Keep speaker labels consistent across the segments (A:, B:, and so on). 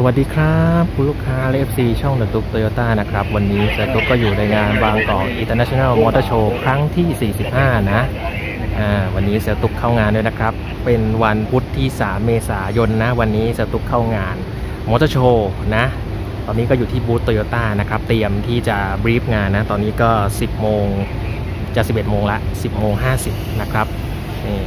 A: สวัสดีครับคุณลูกค้าเลฟซีช่องเดอะตุ๊กโตโยต้านะครับ วันนี้เซตุ๊กก็อยู่ในงานบางกอก International Motor Show ครั้งที่ 45 นะอ่าวันนี้เซตุ๊กเข้างานด้วยนะครับ เป็นวันพุธที่ 3 เมษายนนะ วันนี้เซตุ๊กเข้างานมอเตอร์โชว์นะ ตอนนี้ก็อยู่ที่บูธโตโยต้านะครับ เตรียมที่จะบรีฟงานนะ ตอนนี้ก็ 10 โมงจะ 11 โมงละ 10 โมง 50 นะครับนี่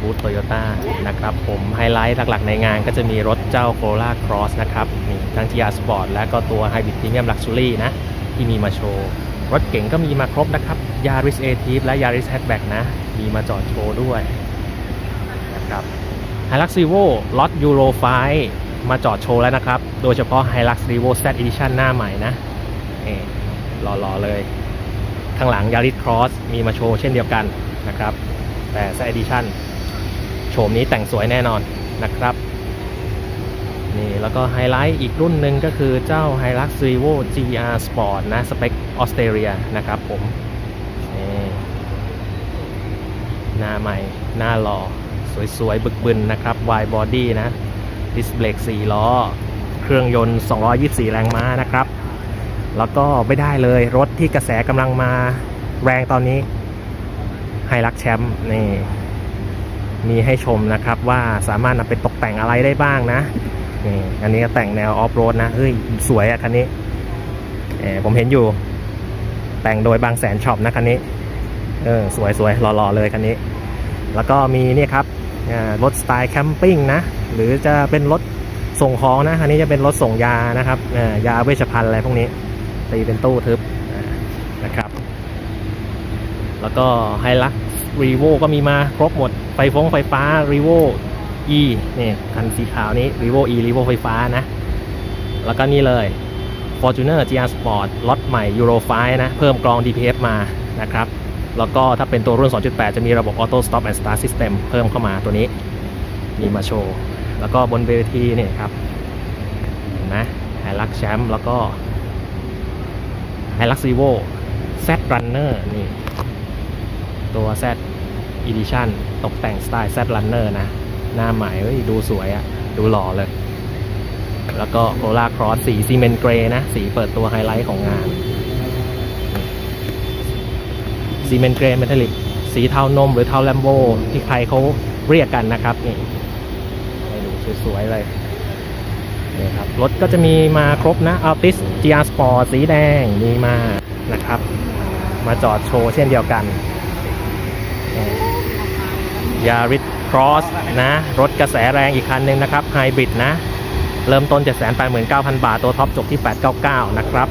A: บูธโตโยต้านะครับผมไฮไลท์หลักๆในงานก็จะมีรถเจ้า Corolla Cross นะครับมีทั้ง GR Sport และก็ตัว Hybrid Premium Luxury นะ ที่มีมาโชว์ รถเก๋งก็มีมาครบนะครับ Yaris a t i v และ Yaris Hatchback นะ มีมาจอดโชว์ด้วยนะครับ Hilux Revo ล็อต Euro 5มาจอดโชว์แล้วนะครับ โดยเฉพาะ Hilux Revo Z Edition หน้าใหม่นะนี่หล่อๆเลย ข้างหลัง Yaris Cross มีมาโชว์เช่นเดียวกันนะครับ แต่ Z Edition โฉมนี้แต่งสวยแน่นอนนะครับนี่แล้วก็ไฮไลท์อีกรุ่นหนึ่งก็คือเจ้า Hilux Revo GR Sport นะ สเปคออสเตรเลียนะครับผมนี่หน้าใหม่ หน้าหล่อ สวยๆ บึกบึนนะครับ wide body นะ ดิสเบรก4ล้อ เครื่องยนต์ 224 แรงม้านะครับ แล้วก็ไม่ได้เลยรถที่กระแสกำลังมาแรงตอนนี้ ไฮรักแชมป์นี่มีให้ชมนะครับว่าสามารถนำไปตกแต่งอะไรได้บ้างนะนี่อันนี้ก็แต่งแนวออฟโรดนะเฮ้ยสวยอะคันนี้เออผมเห็นอยู่ แต่งโดยบางแสนช็อปนะคันนี้เออสวยสวยหล่อๆเลยคันนี้ แล้วก็มีเนี่ยครับรถสไตล์แคมปิ้งนะ หรือจะเป็นรถส่งของนะ คันนี้จะเป็นรถส่งยานะครับอ่ายาเวชภัณฑ์อะไรพวกนี้ตีเป็นตู้ทึบ แล้วก็ไฮลักรีโวก็มีมาครบหมด ไฟฟงไฟฟ้ารีโว E นี่คันสีขาวนี้ r e v o E r e v o ไฟฟ้านะ แล้วก็นี่เลย Fortuner GR Sport ล็อตใหม่ Euro 5นะ เพิ่มกรอง DPF มานะครับ แล้วก็ถ้าเป็นตัวรุ่น 2.8 จะมีระบบ Auto Stop and Start System เพิ่มเข้ามาตัวนี้ มีมาโชว์ แล้วก็บนเวทีนี่ครับเห็นไหมไฮลักแชมป์แล้วก็ไฮลักซีโว Z Runner นี่ ตัว Z Edition ตกแต่งสไตล์ Z Runner นะ หน้าใหม่เฮ้ยดูสวยอะดูหล่อเลย แล้วก็โ o ล a ครอสสีซีเมนต์เกรนะ สีเปิดตัวไฮไลท์ของงานซีเมนต์เกรเมทัลลิกสีเทานมหรือเทาแลมโบที่ใครเขาเรียกกันนะครับนี่ให้ดูสวยๆเลยนี่ครับรถก็จะมีมาครบนะ Altis GR Sport สีแดงมีมานะครับ มาจอดโชว์เช่นเดียวกัน ยาริสครอสนะ รถกระแสแรงอีกคันหนึ่งนะครับไฮบริดนะ เริ่มต้น 789,000 บาท ตัวท็อปจบที่ 899 นะครับ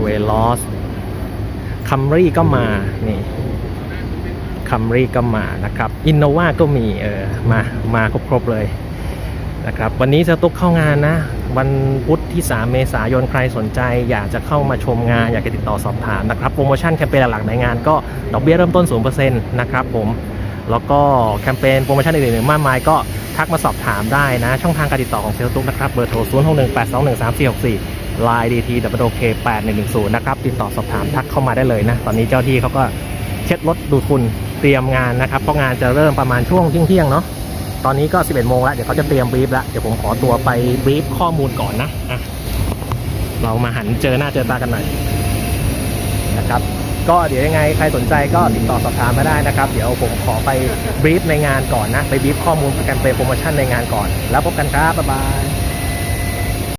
A: เวลอสคัมรี่ก็มานี่คัมรี่ก็มานะครับอินโนวาก็มีเออมามาครบๆเลย นะครับวันนี้จะตุกเข้างานนะ วันพุธที่ 3 เมษายนใครสนใจ อยากจะเข้ามาชมงาน อยากจะติดต่อสอบถามนะครับโปรโมชั่นแคมเปญหลักๆในงานก็ดอกเบี้ยเริ่มต้น 0%นะครับผมแล้วก็แคมเปญโปรโมชั่นอื่นๆมากมายก็ทักมาสอบถามได้นะ ช่องทางการติดต่อของเซลตุ๊กนะครับเบอร์โทร 0 6 1 8 2 1 3 4 6 4 Line DT w k 8 1 1 0นะครับติดต่อสอบถามทักเข้ามาได้เลยนะ ตอนนี้เจ้าที่เขาก็เช็ดรถดูดฝุ่นเตรียมงานนะครับเพราะงานจะเริ่มประมาณช่วงเที่ยงๆเนาะ ตอนนี้ก็ 11โมงแล้ว เดี๋ยวเขาจะเตรียมบรีฟแล้ว เดี๋ยวผมขอตัวไปบรีฟข้อมูลก่อนนะอะเรามาหันเจอหน้าเจอตากันหน่อยนะครับก็เดี๋ยวยังไงใครสนใจก็ติดต่อสอบถามมาได้นะครับ เดี๋ยวผมขอไปบรีฟในงานก่อนนะ ไปบรีฟข้อมูลแคมเปญโปรโมชั่นในงานก่อน แล้วพบกันครับ บ๊ายบาย